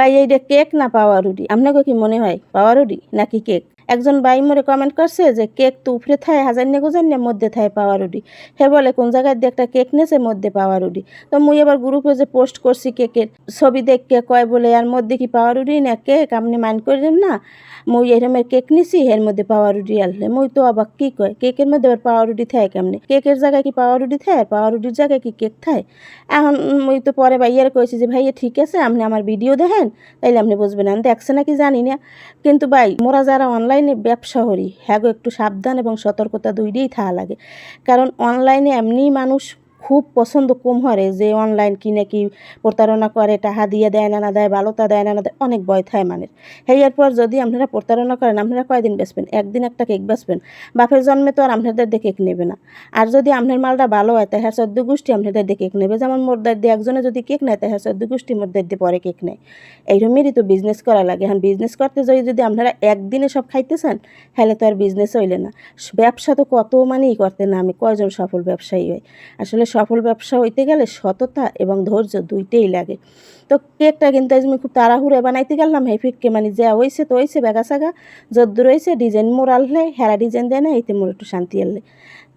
ভাই এইটা কেক না পাওয়ারুটি আপনাকে কি মনে হয় পাওয়ারুটি নাকি কেক? একজন ভাই মোরে কমেন্ট করছে যে, কেক তো উপরে থায় হাজার নে গুজার নে মধ্যে থায় পাওয়ারুটি হে বলে, কোন জায়গায় দিয়ে একটা কেক নেছে, মধ্যে পাওয়ারুটি তো মুই এবার গ্রুপে যে পোস্ট করছি কেকের ছবি দেখকে কয় বলে, আর মধ্যে কি পাওয়ারুটি না কেক? আপনি মাইন্ড করেন না। মুই এরমের কেক নিছি, এর মধ্যে পাওয়ারুটি আনলে। মুই তো অবাক, কি কয়? কেকের মধ্যে আবার পাওয়ারুটি থায় কেমনে? কেকের জায়গায় কি পাওয়ারুটি থায় আর পাওয়ারুটির জায়গায় কি কেক থায়? এখন মুই তো পরে ভাইয়ার কইছি যে, ভাইয়া, ঠিক আছে, আপনি আমার ভিডিও দেখেন তাইলে আপনি বুঝবেন, আমি দেখছে নাকি জানি না। কিন্তু ভাই, মোরা যারা অনলাইনে ব্যবসা করি, হ্যাগো একটু সাবধান এবং সতর্কতা দুইটাই থাকা লাগে। কারণ অনলাইনে এমনি মানুষ খুব পছন্দ কম হরে যে অনলাইন কি প্রতারণা করে, টাকা দিয়ে দেয় না না দেয় ভালোতা দেয় না না দেয়, অনেক ভয় থায় মানের হেয়ার পর যদি আপনারা প্রতারণা করেন, আপনারা কয়দিন বেচবেন? একদিন একটা কেক বেচবেন? বাপের জন্মে তো আর আপনাদের দিয়ে কেক নেবে না। আর যদি আপনার মালটা ভালো হয় তাই হ্যাঁ চোদ্দ গোষ্ঠী আপনাদের দিয়ে কেক নেবে। যেমন মোরদার দিয়ে একজনে যদি কেক নেয় তাই হ্যাঁ চোদ্দ গোষ্ঠী মোরদার দিয়ে পরে কেক নেয়। এইরকমেরই তো বিজনেস করা লাগে। এখন বিজনেস করতে যাই যদি আপনারা একদিনে সব খাইতেছেন, তাহলে তো আর বিজনেস হইলে না। ব্যবসা তো কত মানেই করতে না। আমি কয়জন সফল ব্যবসায়ী হয় আসলে সফল ব্যবসা হইতে গেলে সততা এবং ধৈর্য দুইটাই লাগে। তো কেকটা কিন্তু আজ আমি খুব তাড়াহুড়ে বানাইতে গেলাম, হে ফিটকে মানে যা হইছে তো হইছে, বেগা সাগা, যদ্দূর হইছে, ডিজাইন মোর আনলে হেরা ডিজাইন দেয় না এইতে মোর একটু শান্তি আনলে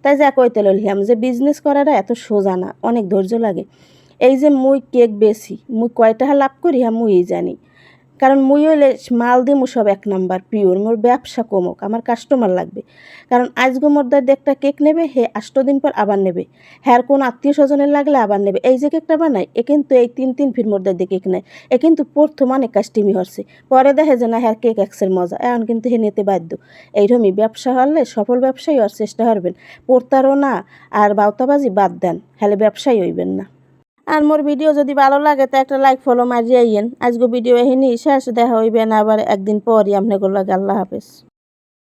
তাই যা কইতে লইলাম যে বিজনেস করাটা এত সোজা না, অনেক ধৈর্য লাগে। এই যে মুই কেক বেশি মুই কয়টা লাভ করি হ্যাঁ মুই জানি। কারণ মুই হইলে মাল দিমু সব এক নাম্বার, পিওর। মোর ব্যবসা কমুক, আমার কাস্টমার লাগবে। কারণ আজগো মোর দাদি একটা কেক নেবে, হে আষ্ট দিন পর আবার নেবে। হ্যার কোন আত্মীয় স্বজনের লাগলে আবার নেবে। এই যে কেকটা বানাই এ কিন্তু এই তিন তিন ফির মোর দাদি কেক নেয়। এ কিন্তু প্রথম অনেক কাস্টিমি হচ্ছে পরে দেখে যে না, হ্যার কেক এক্সের মজা। এখন কিন্তু হে নিতে বাধ্য। এইরকমই ব্যবসা হলে সফল ব্যবসায়ী হওয়ার চেষ্টা করবেন। প্রতারণা আর বাউতাবাজি বাদ দেন। হলে ব্যবসায়ী হইবেন না। আর মোর ভিডিও যদি ভালো লাগে, তো একটা লাইক ফলো মারিয়ে আইয়েন। আজকে ভিডিও এহিনি, শেষ, দেখা হইবে না আবার একদিন পরই। আপনাকে লাগে আল্লাহ হাফেজ।